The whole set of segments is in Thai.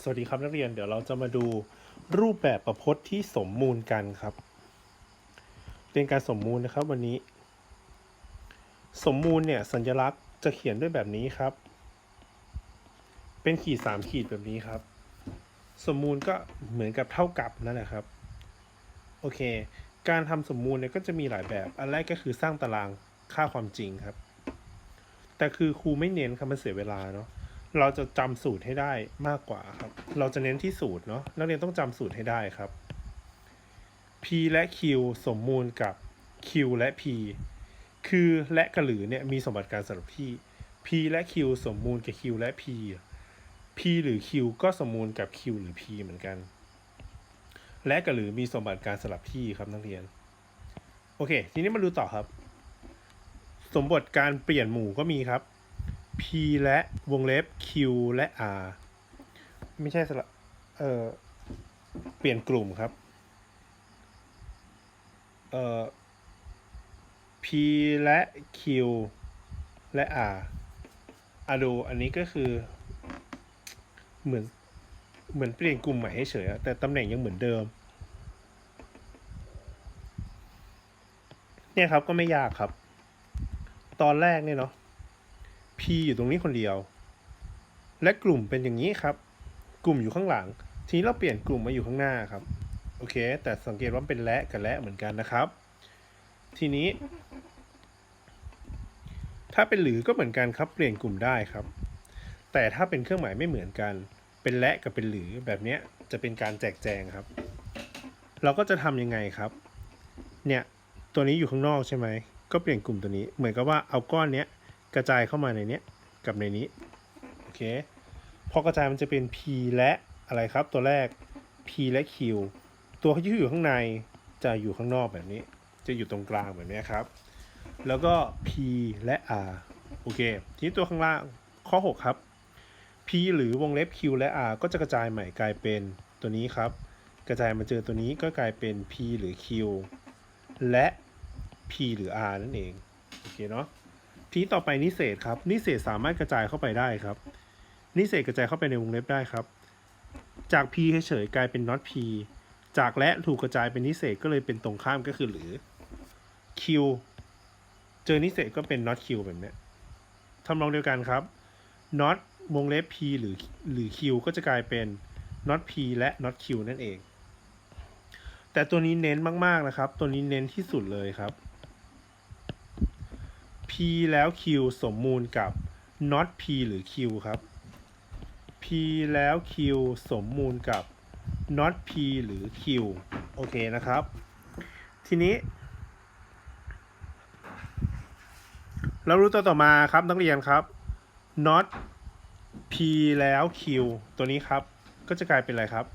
สวัสดีครับนักเรียนเดี๋ยวเราจะมาดูรูปแบบประพจน์ที่สมมูลกันครับ เรียนการสมมูลนะครับวันนี้ สมมูลเนี่ยสัญลักษณ์จะเขียนด้วยแบบนี้ครับ เป็นขีดสามขีดแบบนี้ครับ สมมูลก็เหมือนกับเท่ากับนั่นแหละครับโอเค การทำสมมูลเนี่ยก็จะมีหลายแบบ อันแรกก็คือสร้างตารางค่าความจริงครับ แต่คือครูไม่เน้นครับมันเสียเวลาเนาะ เราจะจำสูตรให้ได้มากกว่าครับ เราจะเน้นที่สูตรเนาะนักเรียนต้องจำสูตรให้ได้ครับ p และ q สมมูลกับ q และ p คือและกับหรือเนี่ยมีสมบัติการสลับที่ p และ q สมมูลกับ q และ p p หรือ q ก็สมมูลกับ q หรือ p เหมือนกัน และกับหรือมีสมบัติการสลับที่ครับนักเรียน โอเค ทีนี้มาดูต่อครับ สมบทการเปลี่ยนหมู่ก็มีครับ P และวงเล็บ Q และ R ไม่ใช่สละเอ่อเปลี่ยนกลุ่มครับเอ่อ P และ Q และ R อะดูอันนี้ก็คือ เหมือนเหมือนเปลี่ยนกลุ่มใหม่ให้เฉยแต่ตำแหน่งยังเหมือนเดิม เนี่ยครับก็ไม่ยากครับ ตอนแรกเนี่ยเนาะ P อยู่ตรงนี้คนเดียว และกลุ่มเป็นอย่างนี้ครับ กลุ่มอยู่ข้างหลัง ทีนี้เราเปลี่ยนกลุ่มมาอยู่ข้างหน้าครับ โอเค แต่สังเกตว่าเป็นและกับและเหมือนกันนะครับ ทีนี้ ถ้าเป็นหรือก็เหมือนกันครับ เปลี่ยนกลุ่มได้ครับ แต่ถ้าเป็นเครื่องหมายไม่เหมือนกัน เป็นและกับเป็นหรือแบบนี้จะเป็นการแจกแจงครับ เราก็จะทำยังไงครับ เนี่ย ตัวนี้อยู่ข้างนอกใช่ไหม ก็เปลี่ยนกลุ่มตัวนี้ เหมือนกับว่าเอาก้อนเนี้ย กระจายเข้ามาในเนี้ยกับในนี้โอเคพอกระจายมันจะเป็น p และอะไรครับตัวแรก p และ q ตัวที่อยู่ข้างในจะอยู่ข้างนอกแบบนี้ จะอยู่ตรงกลางแบบนี้ครับ แล้วก็ p และ r โอเค ทีนี้ตัวข้างล่างข้อ 6 ครับ p หรือวงเล็บ q และ r ก็จะกระจายใหม่กลายเป็นตัวนี้ครับ กระจายมาเจอตัวนี้ก็กลายเป็น p หรือ q และ p หรือ r นั่นเอง โอเคเนาะ ทีต่อไปนิเศษครับ นิเศษสามารถกระจายเข้าไปได้ครับ นิเศษกระจายเข้าไปในวงเล็บได้ครับ จาก p เฉยๆกลายเป็น not p จากและถูกกระจายเป็นนิเศษก็เลยเป็นตรงข้ามก็คือหรือ q เจอนิเศษก็เป็น not q แบบนี้ทำนองเดียวกันครับ not วงเล็บ p หรือหรือ q ก็จะกลายเป็น not p และ not q นั่นเอง แต่ตัวนี้เน้นมากๆนะครับ ตัวนี้เน้นที่สุดเลยครับ p แล้ว q สมมูลกับ not p หรือ q ครับ p แล้ว q สมมูลกับ not p หรือ q โอเคนะครับ ทีนี้ เรารู้ตัวต่อมาครับนักเรียนครับ not p แล้ว q ตัวนี้ครับ ก็จะกลายเป็นอะไรครับ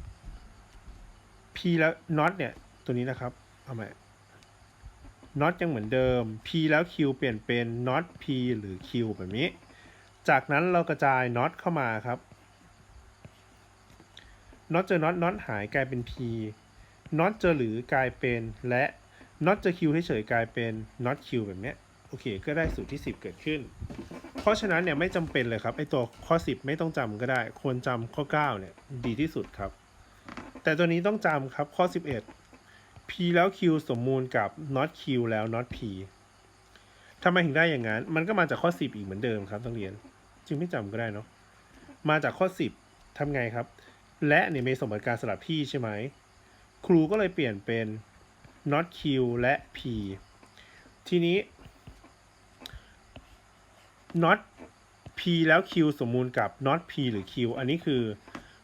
p แล้ว not เนี่ย ตัวนี้นะครับ เอาใหม่ not ยังเหมือนเดิม p แล้ว q เปลี่ยนเป็น not p หรือ q แบบนี้ จากนั้นเรากระจาย not เข้ามาครับ not เจอ not not หายกลายเป็น p not เจอหรือกลายเป็นและ not เจอ q เฉยๆกลายเป็น not q แบบนี้โอเค ก็ได้สูตรที่ 10 เกิดขึ้น เพราะฉะนั้นเนี่ยไม่จำเป็นเลยครับไอตัวข้อ 10 ไม่ต้องจำก็ได้ ควรจำข้อ 9 เนี่ยดีที่สุดครับ แต่ตัวนี้ต้องจำครับข้อ 11 p แล้ว q สมมูลกับ not q แล้ว not p ทำไมถึงได้อย่างนั้น มันก็มาจากข้อ 10 อีกเหมือนเดิมครับต้องเรียน จึงไม่จำก็ได้เนาะ มาจากข้อ 10ทำไงครับ และเนี่ยมีสมบัติการสลับที่ใช่ไหม ครูก็เลยเปลี่ยนเป็น not q และ p ทีนี้ not p แล้ว q สมมูลกับ not p หรือ q อันนี้คือ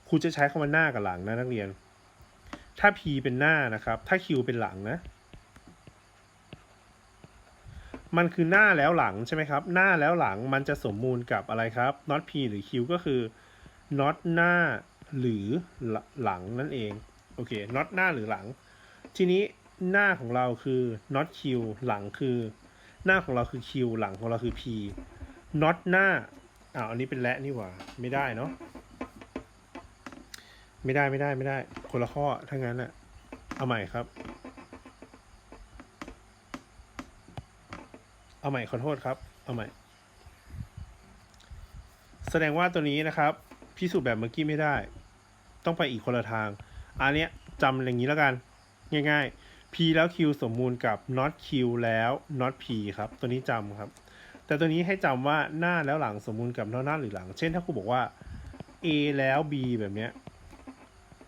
ครูจะใช้คำว่าหน้ากับหลังนะนักเรียน ถ้า p เป็นหน้านะครับ ถ้า q เป็นหลังนะ มันคือหน้าแล้วหลังใช่ไหมครับ หน้าแล้วหลังมันจะสมมูลกับอะไรครับ not p หรือ q ก็คือ not หน้าหรือหลังนั่นเอง โอเค not หน้าหรือหลัง ทีนี้หน้าของเราคือ not q หลังคือ หน้าของเราคือ q หลังของเราคือ p not หน้าอ้าวอันนี้เป็นและนี่หว่า ไม่ได้เนาะ ไม่ได้ไม่ได้ไม่ได้ คนละข้อถ้างั้นอะเอาใหม่ครับ เอาใหม่ขอโทษครับ เอาใหม่ แสดงว่าตัวนี้นะครับพิสูจน์แบบเมื่อกี้ไม่ได้ ต้องไปอีกคนละทาง อันเนี้ยจำอย่างนี้แล้วกัน ง่ายๆ p แล้ว q สมมูลกับ not q แล้ว not p ครับ ตัวนี้จำครับ แต่ตัวนี้ให้จำว่าหน้าแล้วหลังสมมูลกับหน้าหน้าหรือหลัง เช่นถ้าครูบอกว่า a แล้ว b แบบเนี้ย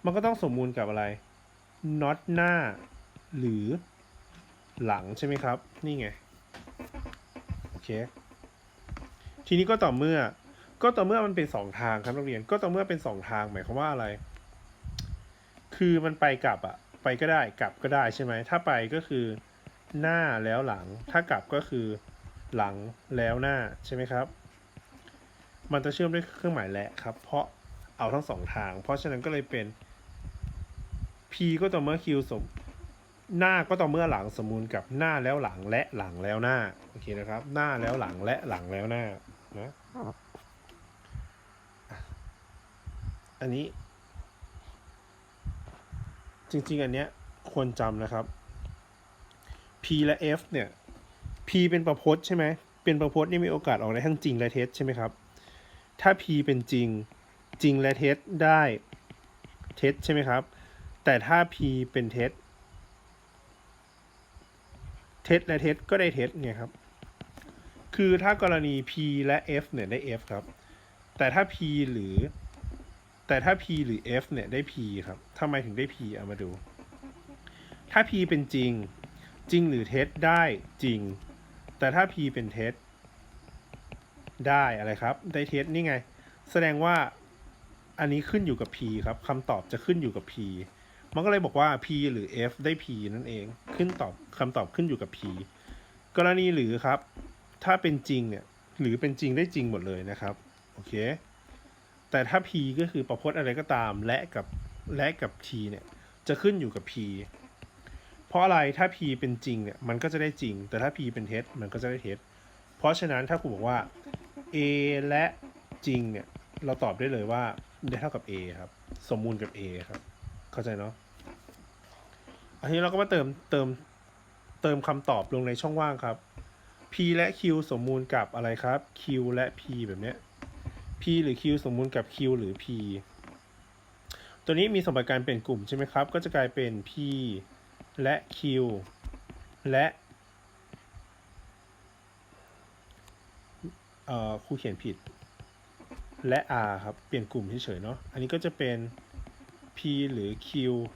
มันก็ต้องสมมูลกับอะไร not หน้าหรือหลังใช่ไหมครับ นี่ไง โอเค ทีนี้ก็ต่อเมื่อ ก็ต่อเมื่อมันเป็นสองทางครับนักเรียน ก็ต่อเมื่อเป็นสองทางหมายความว่าอะไร คือมันไปกลับอะไปก็ได้กลับก็ได้ใช่ไหม ถ้าไปก็คือหน้าแล้วหลัง ถ้ากลับก็คือหลังแล้วหน้าใช่ไหมครับ มันจะเชื่อมด้วยเครื่องหมายและครับ เพราะเอาทั้งสองทาง เพราะฉะนั้นก็เลยเป็น p ก็ต่อเมื่อ q สมหน้าก็ต่อเมื่อหลังสมมูลกับหน้าแล้วหลังและหลังแล้วหน้าโอเคนะครับ หน้าแล้วหลังและหลังแล้วหน้านะอันนี้ จริง ๆ อันเนี้ยควรจำนะครับ p และ f เนี่ย p เป็นประพจน์ใช่ไหมเป็นประพจน์นี่มีโอกาสออกได้ทั้งจริงและเท็จใช่ไหมครับ ถ้า p เป็นจริงจริงและเท็จได้เท็จใช่ไหมครับ แต่ถ้า p เป็นเท็จเท็จและเท็จก็ได้เท็จไงครับ คือถ้ากรณี p และ f เนี่ยได้ f ครับ แต่ถ้า p หรือ แต่ถ้า p หรือ f เนี่ยได้ p ครับทำไมถึงได้ p เอามาดู ถ้า p เป็นจริง จริงหรือเท็จได้จริง แต่ถ้า p เป็นเท็จได้อะไรครับ ได้เท็จนี่ไง แสดงว่าอันนี้ขึ้นอยู่กับ p ครับคำตอบจะขึ้นอยู่กับ p มันก็เลยบอกว่า p หรือ f ได้ p นั่นเอง ขึ้นตอบคำตอบขึ้นอยู่กับ p กรณีหรือครับ ถ้าเป็นจริงเนี่ย หรือเป็นจริงได้จริงหมดเลยนะครับ โอเค แต่ถ้า p ก็คือประพจน์อะไรก็ตาม และกับและกับ t เนี่ย จะขึ้นอยู่กับ p เพราะอะไร ถ้า p เป็นจริงเนี่ย มันก็จะได้จริง แต่ถ้า p เป็นเท็จ มันก็จะได้เท็จ เพราะฉะนั้นถ้าครูบอกว่า a และจริงเนี่ย เราตอบได้เลยว่าได้เท่ากับ a ครับ สมมูลกับ a ครับ เข้าใจเนาะ อันนี้เราก็มาเติมเติมเติมคำตอบลงในช่องว่างครับ p และ q สมมูลกับอะไรครับ q และ p แบบเนี้ย p หรือ q สมมูลกับ q หรือ p ตัวนี้มีสมการเป็นกลุ่มใช่ไหมครับ ก็จะกลายเป็น p และ q และเอ่อครูเขียนผิด และ r ครับ เปลี่ยนกลุ่มเฉยๆเนาะ อันนี้ก็จะเป็น p หรือ q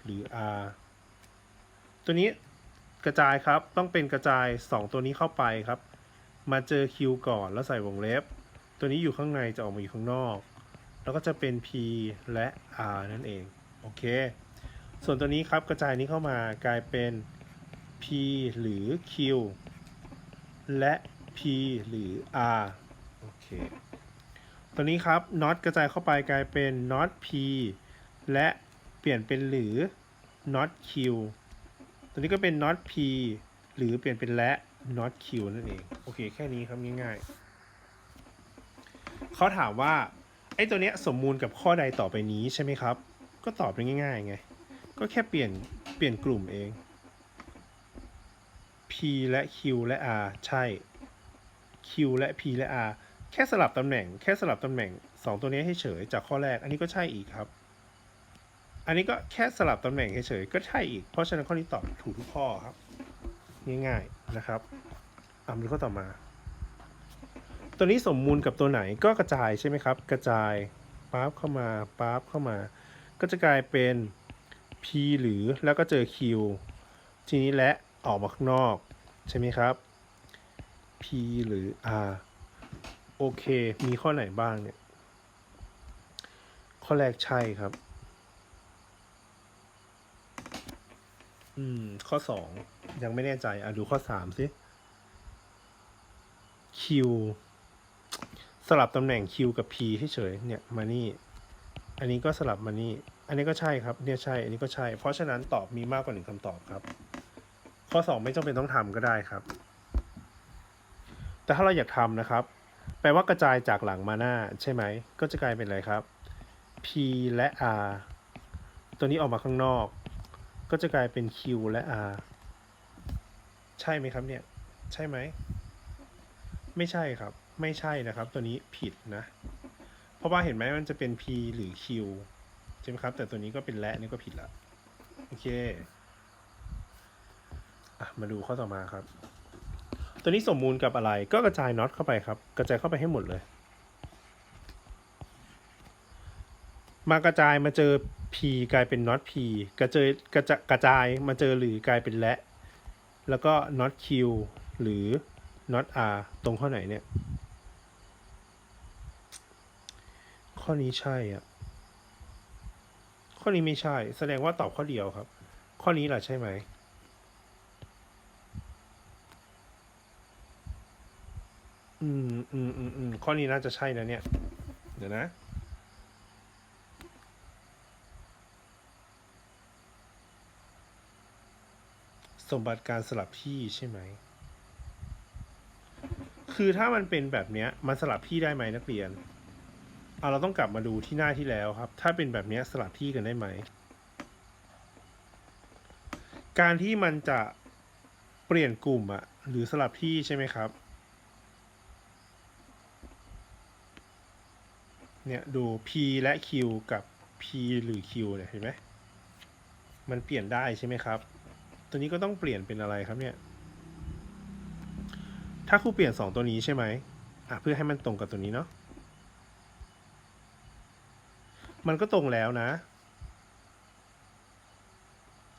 หรือ r ตัวนี้กระจายครับต้องเป็นกระจาย 2 ตัวนี้เข้าไปครับ มาเจอ q ก่อนแล้วใส่วงเล็บ ตัวนี้อยู่ข้างในจะออกมาอยู่ข้างนอก แล้วก็จะเป็น p และ r นั่นเองโอเค ส่วนตัวนี้ครับกระจายนี้เข้ามากลายเป็น p หรือ q และ p หรือ r โอเค ตัวนี้ครับ not กระจายเข้าไปกลายเป็น not p และเปลี่ยนเป็นหรือ not q ตัวนี้ก็เป็น not p หรือเปลี่ยนเป็นและ not q นั่นเอง โอเค แค่นี้ครับง่ายๆ เขาถามว่า ไอ้ตัวเนี้ยสมมูลกับข้อใดต่อไปนี้ใช่ไหมครับ ก็ตอบได้ง่ายๆไง ก็แค่เปลี่ยนเปลี่ยนกลุ่มเอง p และ q และ r ใช่ q และ p และ r แค่สลับตำแหน่ง แค่สลับตำแหน่ง 2 ตัวนี้ให้เฉยจากข้อแรก อันนี้ก็ใช่อีกครับ อันนี้ก็แค่สลับตำแหน่งเฉยๆก็ใช่อีก เพราะฉะนั้นข้อนี้ตอบถูกทุกข้อครับ ง่ายๆนะครับอะมาดูข้อต่อมา ตัวนี้สมมูลกับตัวไหนก็กระจายใช่ไหมครับ กระจายปั๊บเข้ามาปั๊บเข้ามา ก็จะกลายเป็น p หรือแล้วก็เจอ q ทีนี้และออกมาข้างนอกใช่ไหมครับ p หรือ r โอเค มีข้อไหนบ้างเนี่ย ข้อแรกใช่ครับ อืม ข้อสองยังไม่แน่ใจ อะดูข้อสามสิ Q สลับตำแหน่ง Q กับ P เฉยๆเนี่ยมานี่ อันนี้ก็สลับมานี่ อันนี้ก็ใช่ครับ เนี่ยใช่ อันนี้ก็ใช่ เพราะฉะนั้นตอบมีมากกว่าหนึ่งคำตอบครับ ข้อสองไม่จำเป็นต้องทำก็ได้ครับ แต่ถ้าเราอยากทำนะครับ แปลว่ากระจายจากหลังมาหน้า ใช่ไหม ก็จะกลายเป็นอะไรครับ P และ R ตัวนี้ออกมาข้างนอก ก็จะกลายเป็น Q และ R ใช่ไหมครับเนี่ย ใช่ไหม ไม่ใช่ครับ ไม่ใช่นะครับ ตัวนี้ผิดนะ เพราะว่าเห็นไหมมันจะเป็น P หรือ Q ใช่ไหมครับ แต่ตัวนี้ก็เป็นและนี่ก็ผิดละ โอเคอมาดูข้อต่อมาครับ ตัวนี้สมมูลกับอะไร ก็กระจายน็อตเข้าไปครับ กระจายเข้าไปให้หมดเลย มากระจายมาเจอ P กลายเป็น not P กระเจยกระจะกระจายมาเจอหรือกลายเป็นและ แล้วก็ not Q หรือ not R ตรงข้อไหนเนี่ย ข้อนี้ใช่อะ ข้อนี้ไม่ใช่ แสดงว่าตอบข้อเดียวครับ ข้อนี้แหละใช่ไหมอืมอืมอืมอืมข้อนี้น่าจะใช่นะเนี่ย เดี๋ยวนะ สมบัติการสลับที่ใช่ไหม คือถ้ามันเป็นแบบเนี้ยมันสลับที่ได้ไหมนักเรียนเอาเราต้องกลับมาดูที่หน้าที่แล้วครับ ถ้าเป็นแบบเนี้ยสลับที่กันได้ไหม การที่มันจะเปลี่ยนกลุ่มอะหรือสลับที่ใช่ไหมครับ เนี่ยดู P และ Q กับ P หรือ Q เนี่ยเห็นไหม มันเปลี่ยนได้ใช่ไหมครับ ตัวนี้ก็ต้องเปลี่ยนเป็นอะไรครับเนี่ย ถ้าครูเปลี่ยนสองตัวนี้ใช่ไหมอะเพื่อให้มันตรงกับตัวนี้เนาะ มันก็ตรงแล้วนะ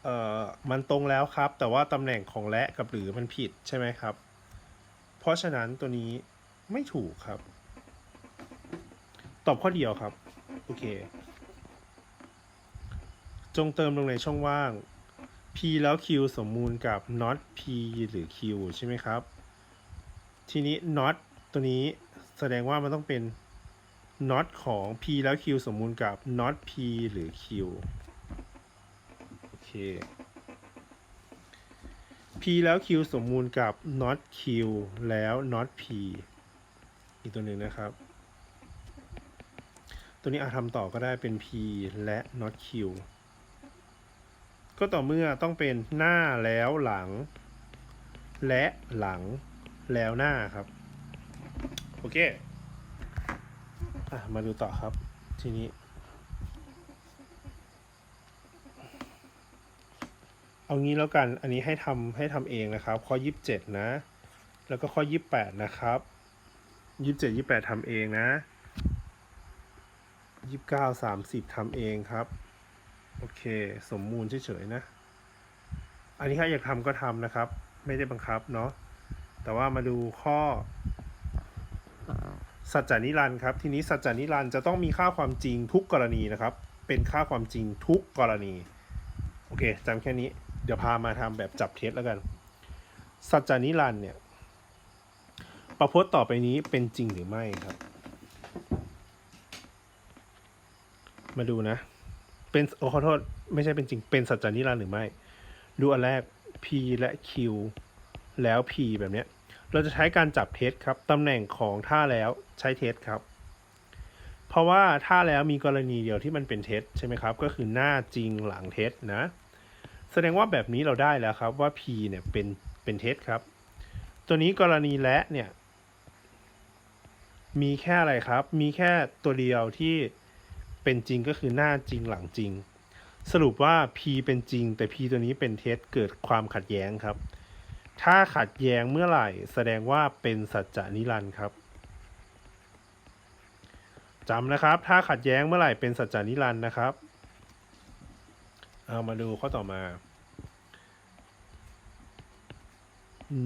เอ่อ มันตรงแล้วครับ แต่ว่าตำแหน่งของและกับหรือมันผิดใช่ไหมครับ เพราะฉะนั้นตัวนี้ไม่ถูกครับ ตอบข้อเดียวครับ โอเค จงเติมลงในช่องว่าง p แล้ว q สมมูลกับ not p หรือ q ใช่ไหมครับ ทีนี้ not ตัวนี้แสดงว่ามันต้องเป็น not ของ p แล้ว q สมมูลกับ not p หรือ q โอเค p แล้ว q สมมูลกับ not q แล้ว not p อีกตัวหนึ่งนะครับ ตัวนี้อาจทำต่อก็ได้เป็น p และ not q ก็ต่อเมื่อต้องเป็นหน้าแล้วหลัง และหลังแล้วหน้าครับ โอเคอะมาดูต่อครับ ทีนี้ เอางี้แล้วกันอันนี้ให้ทำให้ทำเองนะครับ ข้อ 27 นะ แล้วก็ข้อ 28 นะครับ 27 28ทำเองนะ 29 30ทำเองครับ โอเค สมมูลเฉยๆนะ อันนี้ถ้าอยากทำก็ทำนะครับ ไม่ได้บังคับเนาะ แต่ว่ามาดูข้อ สัจจานิรันดร์ครับ ทีนี้สัจจานิรันดร์จะต้องมีค่าความจริงทุกกรณีนะครับ เป็นค่าความจริงทุกกรณี โอเคจำแค่นี้ เดี๋ยวพามาทำแบบจับเท็จแล้วกัน สัจจานิรันดร์เนี่ย ประพจน์ต่อไปนี้เป็นจริงหรือไม่ครับ มาดูนะ เป็นโอ้ขอโทษ ไม่ใช่เป็นจริงเป็นสัจจานิรันดร์หรือไม่ ดูอันแรก p และ q แล้ว p แบบเนี้ย เราจะใช้การจับเท็จครับตำแหน่งของท่าแล้วใช้เท็จครับ เพราะว่าท่าแล้วมีกรณีเดียวที่มันเป็นเท็จใช่ไหมครับ ก็คือหน้าจริงหลังเท็จนะ แสดงว่าแบบนี้เราได้แล้วครับว่า p เนี่ยเป็นเป็นเท็จครับ ตัวนี้กรณีและเนี่ยมีแค่อะไรครับ มีแค่ตัวเดียวที่ เป็นจริงก็คือหน้าจริงหลังจริง สรุปว่า p เป็นจริง แต่ p ตัวนี้เป็นเท็จเกิดความขัดแย้งครับ ถ้าขัดแย้งเมื่อไหร่ แสดงว่าเป็นสัจจานิรันดร์ครับจำนะครับ ถ้าขัดแย้งเมื่อไหร่เป็นสัจจานิรันดร์นะครับ เอามาดูข้อต่อมา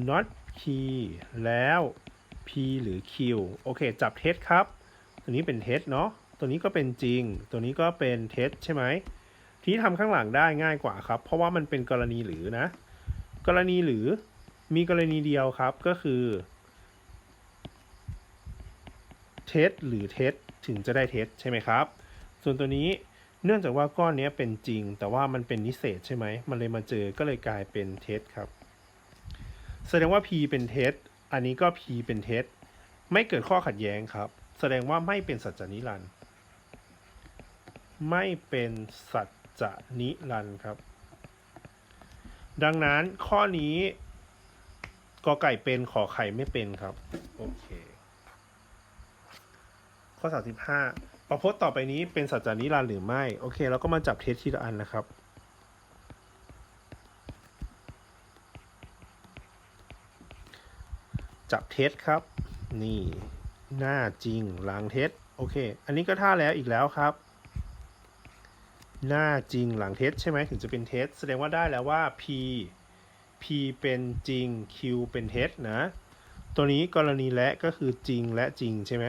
not key แล้ว p หรือ q โอเค จับเท็จครับ ตัวนี้เป็นเท็จเนาะ ตัวนี้ก็เป็นจริง ตัวนี้ก็เป็นเท็จใช่ไหมทีนี้ทำข้างหลังได้ง่ายกว่าครับ เพราะว่ามันเป็นกรณีหรือนะ กรณีหรือมีกรณีเดียวครับก็คือเท็จหรือเท็จถึงจะได้เท็จใช่ไหมครับ ส่วนตัวนี้เนื่องจากว่าก้อนนี้เป็นจริง แต่ว่ามันเป็นนิเศษใช่ไหมมันเลยมาเจอก็เลยกลายเป็นเท็จครับ แสดงว่า p เป็นเท็จอันนี้ก็ p เป็นเท็จไม่เกิดข้อขัดแย้งครับ แสดงว่าไม่เป็นสัจจานิรันดร์ ไม่เป็นสัจจานิรันครับ ดังนั้นข้อนี้กอไก่เป็นขอไข่ไม่เป็นครับ โอเค ข้อ35ประพจน์ต่อไปนี้เป็นสัจจานิรันดร์หรือไม่ โอเคเราก็มาจับเทสทีละอันนะครับ จับเทสครับ นี่ หน้าจริงหลังเทสโอเค อันนี้ก็ท่าแล้วอีกแล้วครับ หน้าจริงหลังเทสใช่ไหมถึงจะเป็นเทสแสดงว่าได้แล้วว่า p p เป็นจริง q เป็นเทสนะ ตัวนี้กรณีและก็คือจริงและจริงใช่ไหม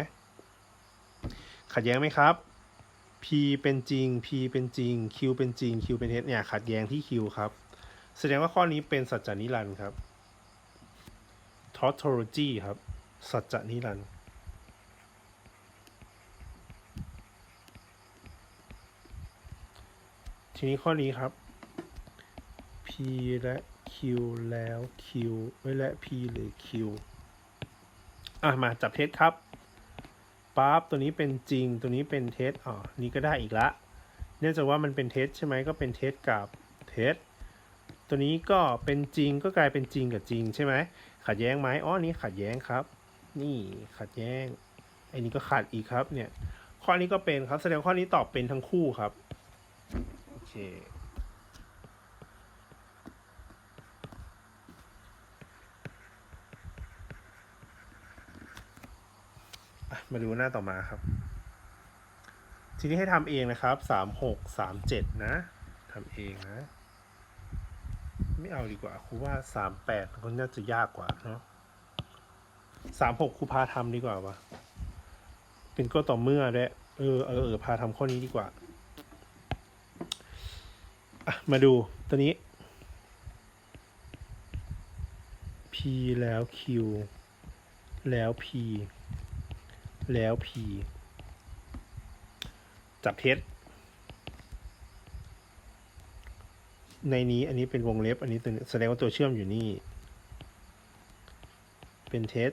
ขัดแย้งไหมครับ p เป็นจริง p เป็นจริง q เป็นจริง q เป็นเท็จเนี่ยขัดแย้งที่ q ครับ แสดงว่าข้อนี้เป็นสัจจนิรันดร์ครับ tautology ครับ สัจจนิรันดร์ ทีนี้ข้อนี้ครับ p และ q แล้ว q ไว้และ p หรือ q อะ มาจับเท็จครับปั๊บตัวนี้เป็นจริงตัวนี้เป็นเท็จอ๋อนี่ก็ได้อีกละเนื่องจากว่ามันเป็นเท็จใช่ไหมก็เป็นเท็จกับเท็จตัวนี้ก็เป็นจริงก็กลายเป็นจริงกับจริงใช่ไหมขัดแย้งไหมอ๋อนี่ขัดแย้งครับ นี่ขัดแย้งไอ้นี้ก็ขัดอีกครับเนี่ยข้อนี้ก็เป็นครับแสดงข้อนี้ตอบเป็นทั้งคู่ครับ มาดูหน้าต่อมาครับ ทีนี้ให้ทำเองนะครับสามหกสามเจ็ดนะทำเองนะ ไม่เอาดีกว่าครูว่าสามแปดคนน่าจะยากกว่าเนาะสามหกครูพาทำดีกว่า วะ เป็นก็ต่อเมื่อด้วยเออเออเออพาทำข้อนี้ดีกว่า มาดูตัวนี้ p แล้ว q แล้ว p แล้ว p จับเท็จในนี้อันนี้เป็นวงเล็บ อันนี้ตัวแสดงว่าตัวเชื่อมอยู่นี่ เป็นเท็จ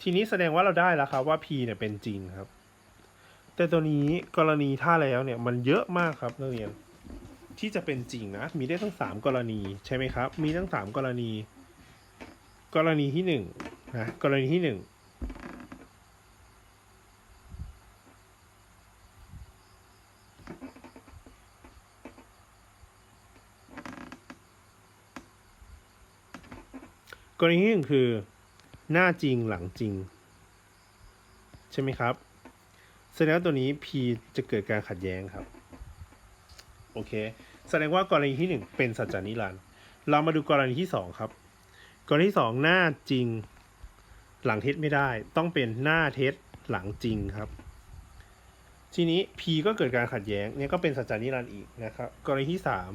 ทีนี้แสดงว่าเราได้แล้วครับว่า p เนี่ยเป็นจริงครับ แต่ตัวนี้กรณีถ้าแล้วเนี่ยมันเยอะมากครับนักเรียน ที่จะเป็นจริงนะ มีได้ทั้งสามกรณีใช่ไหมครับ มีทั้งสามกรณี กรณีที่หนึ่งนะกรณีที่หนึ่งกรณีที่หนึ่งคือ หน้าจริงหลังจริง ใช่ไหมครับ แสดงว่าตัวนี้ P จะเกิดการขัดแย้งครับ โอเค แสดงว่ากรณีที่หนึ่งเป็นสัจจานิรันดร์เรามาดูกรณีที่สองครับ กรณีที่สองหน้าจริงหลังเท็จไม่ได้ ต้องเป็นหน้าเท็จหลังจริงครับ ทีนี้ P ก็เกิดการขัดแย้งเนี่ยก็เป็นสัจจานิรันดร์อีกนะครับ กรณีที่สาม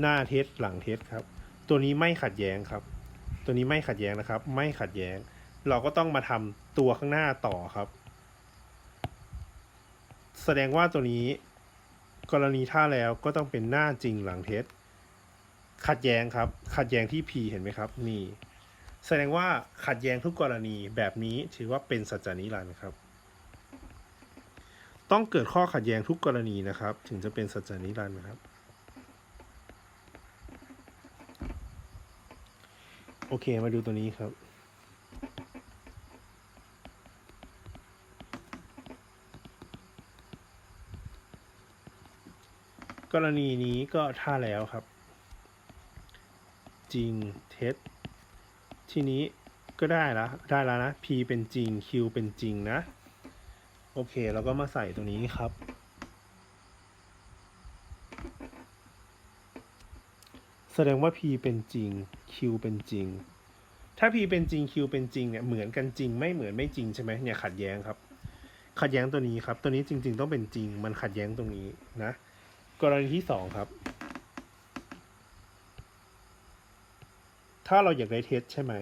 หน้าเท็จหลังเท็จครับ ตัวนี้ไม่ขัดแย้งครับ ตัวนี้ไม่ขัดแย้งนะครับ ไม่ขัดแย้ง เราก็ต้องมาทำตัวข้างหน้าต่อครับ แสดงว่าตัวนี้ กรณีท่าแล้วก็ต้องเป็นหน้าจริงหลังเท็จขัดแย้งครับ ขัดแย้งที่ P เห็นไหมครับ นี่ แสดงว่าขัดแย้งทุกกรณีแบบนี้ถือว่าเป็นสัจจานิรันดร์ครับ ต้องเกิดข้อขัดแย้งทุกกรณีนะครับ ถึงจะเป็นสัจจานิรันดร์นะครับ โอเคมาดูตัวนี้ครับ กรณีนี้ก็ท่าแล้วครับ จริงเท็จทีนี้ก็ได้แล้วได้แล้วนะ p เป็นจริง q เป็นจริงนะ โอเคเราก็มาใส่ตรงนี้ครับ แสดงว่า p เป็นจริง q เป็นจริง ถ้า p เป็นจริง q เป็นจริงเนี่ยเหมือนกันจริง ไม่เหมือนไม่จริงใช่ไหมเนี่ยขัดแย้งครับ ขัดแย้งตัวนี้ครับ ตัวนี้จริง ๆ ต้องเป็นจริง มันขัดแย้งตรงนี้นะ กรณีที่สองครับ ถ้าเราอยากได้เท็จใช่ไหม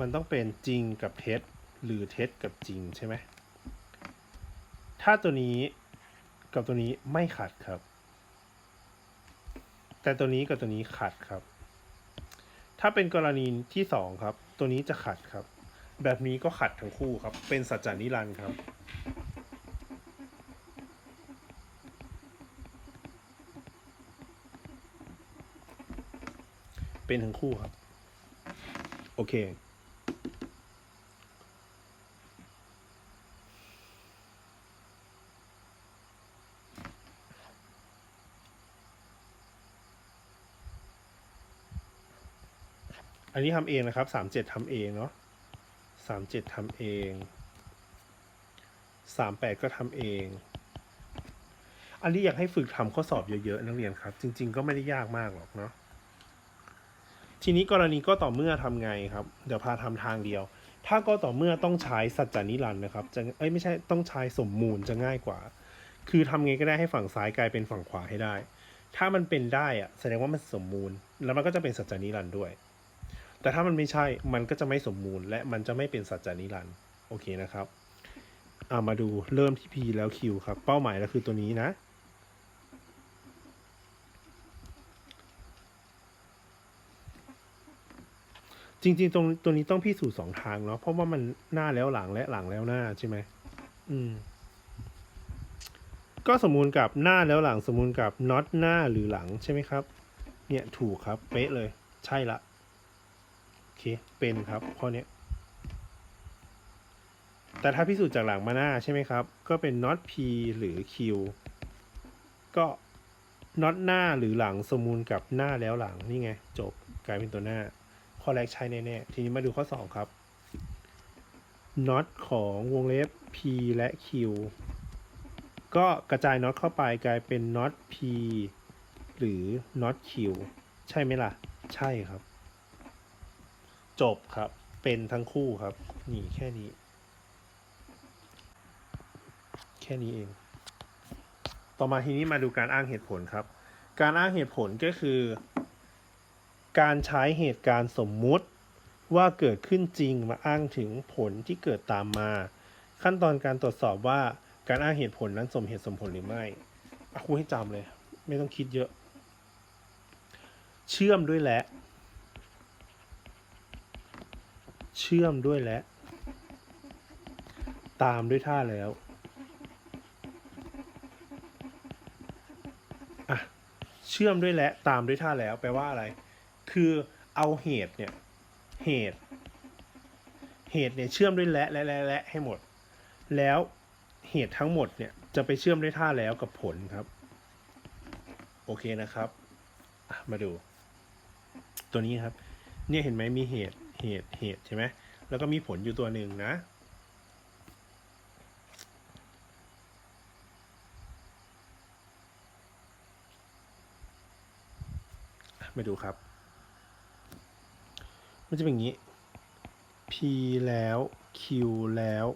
มันต้องเป็นจริงกับเท็จหรือเท็จกับจริงใช่ไหม ถ้าตัวนี้กับตัวนี้ไม่ขัดครับ แต่ตัวนี้กับตัวนี้ขัดครับ ถ้าเป็นกรณีที่สองครับ ตัวนี้จะขัดครับ แบบนี้ก็ขัดทั้งคู่ครับ เป็นสัจจานิรันดร์ครับ เป็นทั้งคู่ครับ โอเค อันนี้ทำเองนะครับสามเจ็ดทำเองเนาะสามเจ็ดทำเองสามแปดก็ทำเอง อันนี้อยากให้ฝึกทำข้อสอบเยอะๆนักเรียนครับ จริง ๆ ก็ไม่ได้ยากมากหรอกเนาะ ทีนี้กรณีก็ต่อเมื่อทำไงครับ เดี๋ยวพาทำทางเดียว ถ้าก็ต่อเมื่อต้องใช้สัจจานิรันนะครับจะเอ้ยไม่ใช่ต้องใช้สมมูลจะง่ายกว่า คือทำไงก็ได้ให้ฝั่งซ้ายกลายเป็นฝั่งขวาให้ได้ ถ้ามันเป็นได้อะแสดงว่ามันสมมูล แล้วมันก็จะเป็นสัจจานิรันด้วย แต่ถ้ามันไม่ใช่มันก็จะไม่สมมูลและมันจะไม่เป็นสัจจานิรันโอเคนะครับเอามาดูเริ่มที่ P แล้ว Q ครับ เป้าหมายเราคือตัวนี้นะ จริง ๆ ตรงตัวนี้ต้องพิสูจน์สองทางเนาะเพราะว่ามันหน้าแล้วหลังและหลังแล้วหน้าใช่ไหมอืม ก็สมมูลกับหน้าแล้วหลังสมมูลกับน็อตหน้าหรือหลังใช่ไหมครับ เนี่ยถูกครับเป๊ะเลย ใช่ละโอเคเป็นครับข้อเนี้ยแต่ถ้าพิสูจน์จากหลังมาหน้าใช่ไหมครับ ก็เป็น not p หรือ q ก็ not หน้าหรือหลังสมมูลกับหน้าแล้วหลังนี่ไง จบกลายเป็นตัวหน้า ข้อแรกใช่แน่ๆ ทีนี้มาดูข้อ 2 ครับ not ของวงเล็บ p และ q ก็กระจาย not เข้าไปกลายเป็น not p หรือ not q ใช่ไหมล่ะ ใช่ครับ จบครับ เป็นทั้งคู่ครับ นี่แค่นี้ แค่นี้เอง ต่อมาทีนี้มาดูการอ้างเหตุผลครับ การอ้างเหตุผลก็คือ การใช้เหตุการณ์สมมุติว่าเกิดขึ้นจริงมาอ้างถึงผลที่เกิดตามมา ขั้นตอนการตรวจสอบว่าการอ้างเหตุผลนั้นสมเหตุสมผลหรือไม่อะครูให้จำเลย ไม่ต้องคิดเยอะ เชื่อมด้วยและ เชื่อมด้วยและ ตามด้วยท่าแล้วอะเชื่อมด้วยและ ตามด้วยท่าแล้ว แปลว่าอะไร คือเอาเหตุเนี่ยเหตุเหตุเนี่ยเชื่อมด้วยและและและและให้หมด แล้วเหตุทั้งหมดเนี่ยจะไปเชื่อมด้วยท่าแล้วกับผลครับ โอเคนะครับมาดู ตัวนี้ครับ เนี่ยเห็นไหมมีเหตุเหตุเหตุใช่ไหมแล้วก็มีผลอยู่ตัวหนึ่งนะ มาดูครับ มันจะเป็นอย่างนี้ P แล้ว Q แล้ว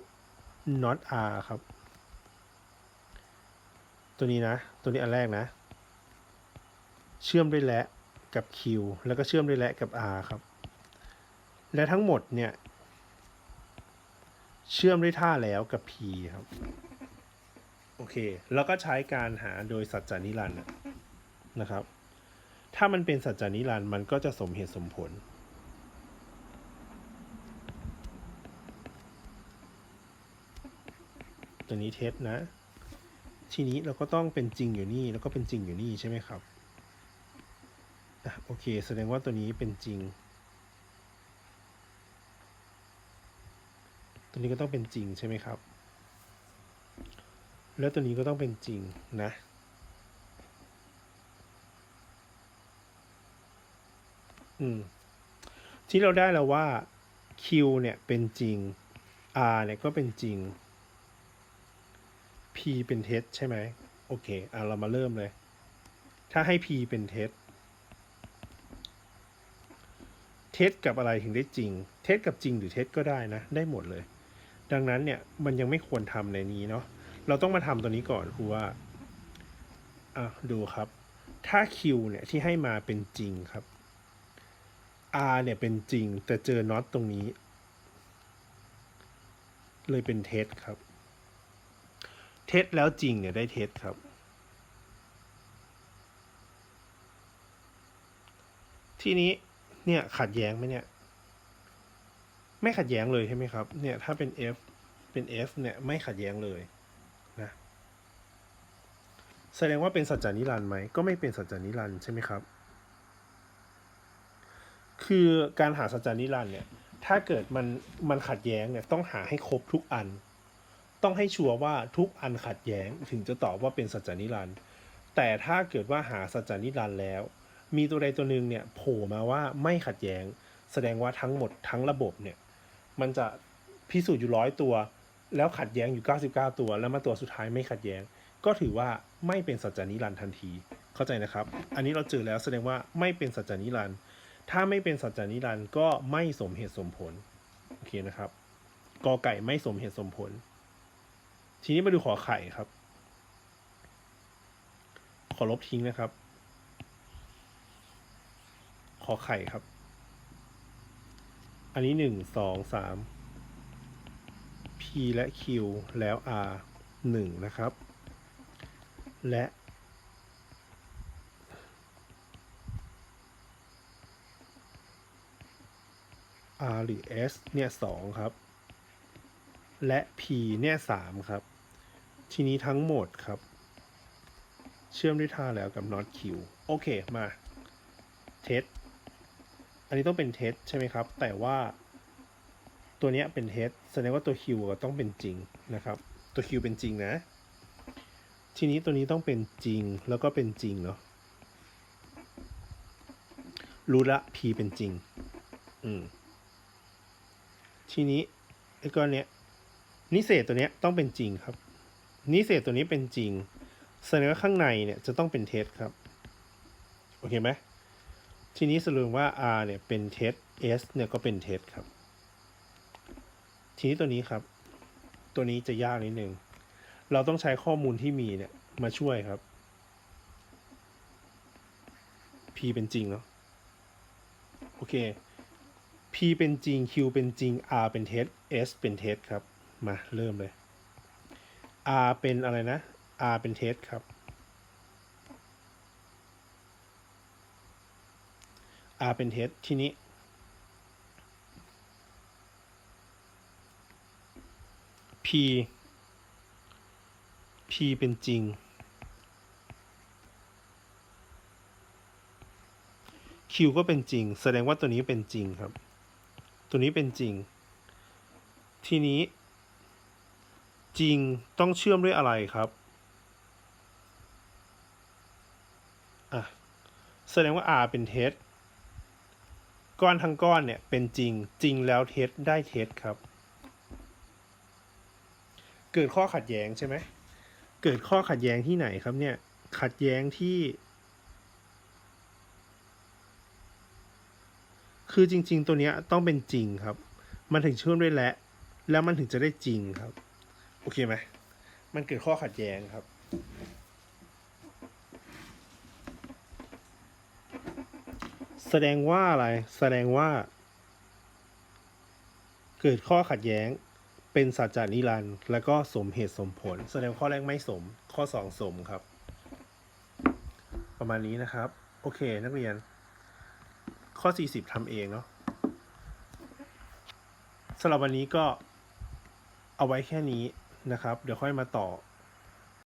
not R ครับ ตัวนี้นะ ตัวนี้อันแรกนะ เชื่อมด้วยและกับ Q แล้วก็เชื่อมด้วยและกับ R ครับ และทั้งหมดเนี่ย เชื่อมด้วยท่าแล้วกับ P ครับ โอเค แล้วก็ใช้การหาโดยสัจจานิรันดร์นะครับ ถ้ามันเป็นสัจจานิรันดร์มันก็จะสมเหตุสมผล ตัวนี้เท็จนะ ทีนี้เราก็ต้องเป็นจริงอยู่นี่แล้วก็เป็นจริงอยู่นี่ใช่ไหมครับอะโอเค แสดงว่าตัวนี้เป็นจริง ตัวนี้ก็ต้องเป็นจริงใช่ไหมครับ แล้วตัวนี้ก็ต้องเป็นจริงนะอืมที่เราได้แล้วว่า Q เนี่ยเป็นจริง R เนี่ยก็เป็นจริง P เป็นเท็จใช่ไหมโอเคอะเรามาเริ่มเลย ถ้าให้ P เป็นเท็จเท็จกับอะไรถึงได้จริง เท็จกับจริงหรือเท็จก็ได้นะ ได้หมดเลย ดังนั้นเนี่ยมันยังไม่ควรทำในนี้เนาะ เราต้องมาทำตัวนี้ก่อนคือว่า อะดูครับ ถ้า Q เนี่ยที่ให้มาเป็นจริงครับ R เนี่ยเป็นจริงแต่เจอน็อตตรงนี้ เลยเป็นเท็จครับ เท็จแล้วจริงเนี่ยได้เท็จครับ ทีนี้เนี่ยขัดแย้งไหมเนี่ย ไม่ขัดแย้งเลยใช่ไหมครับ เนี่ยถ้าเป็น F เป็น F เนี่ยไม่ขัดแย้งเลยนะแสดงว่าเป็นสัจจานิรันดร์ไหมก็ไม่เป็นสัจจานิรันดร์ใช่ไหมครับ คือการหาสัจจานิรันดร์เนี่ยถ้าเกิดมันมันขัดแย้งเนี่ยต้องหาให้ครบทุกอัน ต้องให้ชัวร์ว่าทุกอันขัดแย้งถึงจะตอบว่าเป็นสัจจานิรันดร์แต่ถ้าเกิดว่าหาสัจจานิรันดร์แล้ว มีตัวใดตัวหนึ่งเนี่ยโผล่มาว่าไม่ขัดแย้ง แสดงว่าทั้งหมดทั้งระบบเนี่ยมันจะพิสูจน์อยู่ร้อยตัว แล้วขัดแย้งอยู่ 99 ตัว แล้วมาตัวสุดท้ายไม่ขัดแย้ง ก็ถือว่าไม่เป็นสัจจานิรันดร์ทันที เข้าใจนะครับ อันนี้เราเจอแล้วแสดงว่าไม่เป็นสัจจานิรันดร์ถ้าไม่เป็นสัจจานิรันดร์ก็ไม่สมเหตุสมผลโอเคนะครับกอไก่ไม่สมเหตุสมผล ทีนี้มาดูขอไข่ครับ ขอลบทิ้งนะครับ ขอไข่ครับ อันนี้หนึ่งสองสาม P และ Q แล้ว R หนึ่งนะครับ และ R หรือ S เนี่ยสองครับ และ P เนี่ยสามครับ ทีนี้ทั้งหมดครับ เชื่อมด้วยท่าแล้วกับ not Q โอเคมาเทสอันนี้ต้องเป็นเทสใช่ไหมครับ แต่ว่าตัวเนี้ยเป็นเทสแสดงว่าตัว Q ก็ต้องเป็นจริงนะครับ ตัว Q เป็นจริงนะ ทีนี้ตัวนี้ต้องเป็นจริงแล้วก็เป็นจริงเนาะรู้ละ P เป็นจริง อืม ทีนี้ไอ้ก้อนเนี้ย นิเศษตัวนี้ต้องเป็นจริงครับ นิเศษตัวนี้เป็นจริงแสดงว่าข้างในเนี่ยจะต้องเป็นเท็จครับ โอเคไหมทีนี้สรุปว่า R เนี่ยเป็นเท็จ S เนี่ยก็เป็นเท็จครับ ทีนี้ตัวนี้ครับ ตัวนี้จะยากนิดนึง เราต้องใช้ข้อมูลที่มีเนี่ยมาช่วยครับ P เป็นจริงเนาะ โอเค P เป็นจริง Q เป็นจริง R เป็นเท็จ S เป็นเท็จครับ มาเริ่มเลย R เป็นอะไรนะ R เป็นเท็จครับ R เป็นเท็จทีนี้ P P เป็นจริง Q ก็เป็นจริง แสดงว่าตัวนี้เป็นจริงครับ ตัวนี้เป็นจริง ทีนี้ จริงต้องเชื่อมด้วยอะไรครับอะแสดงว่า R เป็นเท็จก้อนทั้งก้อนเนี่ยเป็นจริงจริงแล้วเท็จได้เท็จครับ เกิดข้อขัดแย้งใช่ไหมเกิดข้อขัดแย้งที่ไหนครับเนี่ยขัดแย้งที่ คือจริง ๆ ตัวเนี้ยต้องเป็นจริงครับ มันถึงเชื่อมด้วยและ แล้วมันถึงจะได้จริงครับ โอเคไหมมันเกิดข้อขัดแย้งครับ แสดงว่าอะไร แสดงว่า เกิดข้อขัดแย้ง เป็นสัจจานิรันดร์แล้วก็สมเหตุสมผล แสดงข้อแรกไม่สม ข้อสองสมครับ ประมาณนี้นะครับ โอเค นักเรียน ข้อ 40ทำเองเนาะสำหรับวันนี้ก็เอาไว้แค่นี้ นะครับ เดี๋ยวค่อยมาต่อ